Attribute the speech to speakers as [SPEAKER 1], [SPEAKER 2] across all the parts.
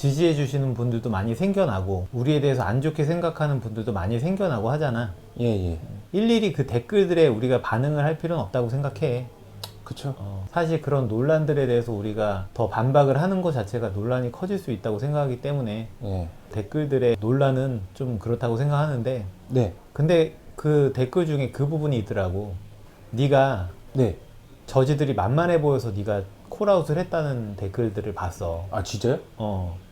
[SPEAKER 1] 지지해 주시는 분들도 많이 생겨나고 우리에 대해서 안 좋게 생각하는 분들도 많이 생겨나고 하잖아.
[SPEAKER 2] 예, 예.
[SPEAKER 1] 일일이 그 댓글들에 우리가 반응을 할 필요는 없다고 생각해.
[SPEAKER 2] 그쵸.
[SPEAKER 1] 어, 사실 그런 논란들에 대해서 우리가 더 반박을 하는 것 자체가 논란이 커질 수 있다고 생각하기 때문에
[SPEAKER 2] 예.
[SPEAKER 1] 댓글들의 논란은 좀 그렇다고 생각하는데
[SPEAKER 2] 네.
[SPEAKER 1] 근데 그 댓글 중에 그 부분이 있더라고. 네가
[SPEAKER 2] 네.
[SPEAKER 1] 저지들이 만만해 보여서 네가 콜아웃을 했다는 댓글들을 봤어.
[SPEAKER 2] 아, 진짜요?
[SPEAKER 1] 어.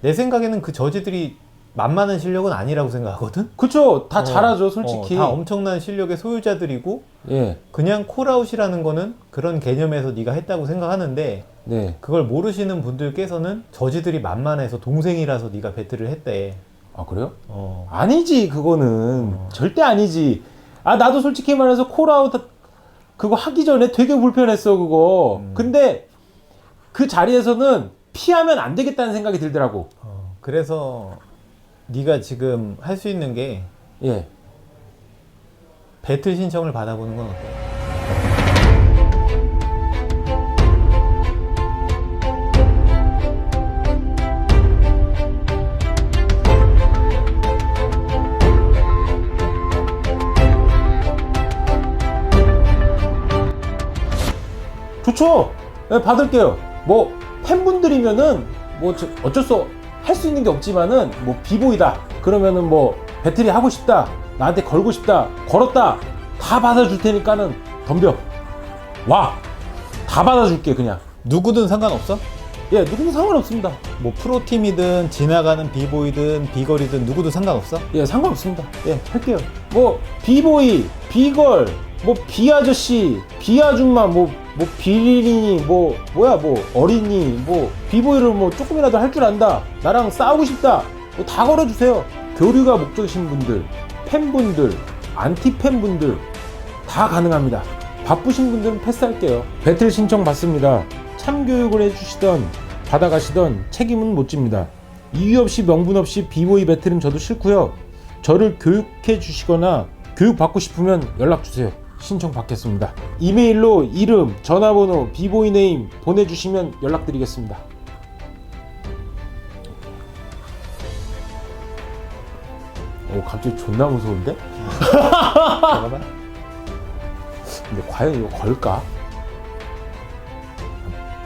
[SPEAKER 1] 내 생각에는 그 저지들이 만만한 실력은 아니라고 생각하거든.
[SPEAKER 2] 그쵸. 다
[SPEAKER 1] 어,
[SPEAKER 2] 잘하죠, 솔직히.
[SPEAKER 1] 어, 다 엄청난 실력의 소유자들이고
[SPEAKER 2] 예.
[SPEAKER 1] 그냥 콜아웃이라는 거는 그런 개념에서 네가 했다고 생각하는데
[SPEAKER 2] 네.
[SPEAKER 1] 그걸 모르시는 분들께서는 저지들이 만만해서 동생이라서 네가 배틀을 했대.
[SPEAKER 2] 아, 그래요?
[SPEAKER 1] 어.
[SPEAKER 2] 아니지, 그거는.
[SPEAKER 1] 어.
[SPEAKER 2] 절대 아니지. 아, 나도 솔직히 말해서 콜아웃 그거 하기 전에 되게 불편했어, 그거.
[SPEAKER 1] 음.
[SPEAKER 2] 근데 그 자리에서는 피하면 안 되겠다는 생각이 들더라고.
[SPEAKER 1] 어. 그래서 네가 지금 할 수 있는 게
[SPEAKER 2] 예.
[SPEAKER 1] 배틀 신청을 받아보는 건 어때?
[SPEAKER 2] 좋죠. 네, 받을게요. 뭐 팬분들이면은 뭐 저- 어쩔 수 할 수 있는 게 없지만은 뭐 비보이다. 그러면은 뭐 배틀이 하고 싶다. 나한테 걸고 싶다. 걸었다. 다 받아줄 테니까는 덤벼. 와. 다 받아줄게 그냥.
[SPEAKER 1] 누구든 상관없어?
[SPEAKER 2] 예, 누구도 상관없습니다.
[SPEAKER 1] 뭐 프로팀이든 지나가는 비보이든 비거리든 누구도 상관없어?
[SPEAKER 2] 예, 상관없습니다. 예, 할게요. 뭐 비보이, 비걸, 뭐 비아저씨, 비아줌마, 뭐, 뭐 비리니, 뭐 뭐야, 뭐 어린이, 뭐 비보이를 뭐 조금이라도 할 줄 안다. 나랑 싸우고 싶다. 뭐 다 걸어주세요. 교류가 목적이신 분들, 팬분들, 안티 팬분들 다 가능합니다. 바쁘신 분들은 패스할게요. 배틀 신청 받습니다. 참교육을 해주시던 받아가시던 책임은 못 집니다. 이유 없이 명분 없이 비보이 배틀은 저도 싫고요. 저를 교육해 주시거나 교육 받고 싶으면 연락 주세요. 신청 받겠습니다. 이메일로 이름, 전화번호, 비보이 네임 보내주시면 연락드리겠습니다. 오 갑자기 존나 무서운데?
[SPEAKER 1] 잠깐만.
[SPEAKER 2] 근데 과연 이거 걸까?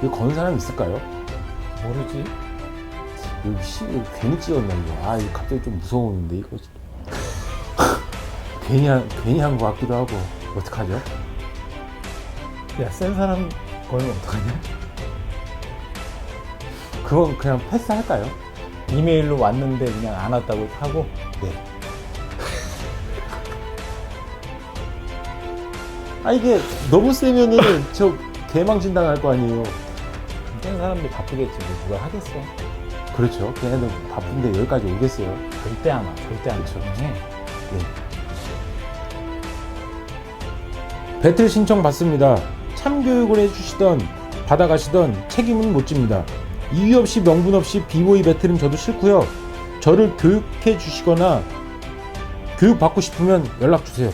[SPEAKER 2] 이거 거는 사람 있을까요?
[SPEAKER 1] 모르지.
[SPEAKER 2] 이거 씨 이거 괜히 찍었나 이거 아 이거 갑자기 좀 무서웠는데 이거 괜히 한 괜히 한 것 같기도 하고 어떡하죠?
[SPEAKER 1] 야, 센 사람 걸면 어떡하냐?
[SPEAKER 2] 그건 그냥 패스할까요?
[SPEAKER 1] 이메일로 왔는데 그냥 안 왔다고 하고
[SPEAKER 2] 네. 아 이게 너무 세면은 저 개망신 당할 거 아니에요.
[SPEAKER 1] 센 사람들 바쁘겠지 뭐 누가 하겠어.
[SPEAKER 2] 그렇죠. 걔네들 바쁜데 여기까지 오겠어요.
[SPEAKER 1] 절대 안 와. 절대 안
[SPEAKER 2] 그쵸.
[SPEAKER 1] 해.
[SPEAKER 2] 배틀 신청 받습니다. 참교육을 해주시던 받아가시던 책임은 못 집니다. 이유 없이 명분 없이 비보이 배틀은 저도 싫고요. 저를 교육해 주시거나 교육 받고 싶으면 연락 주세요.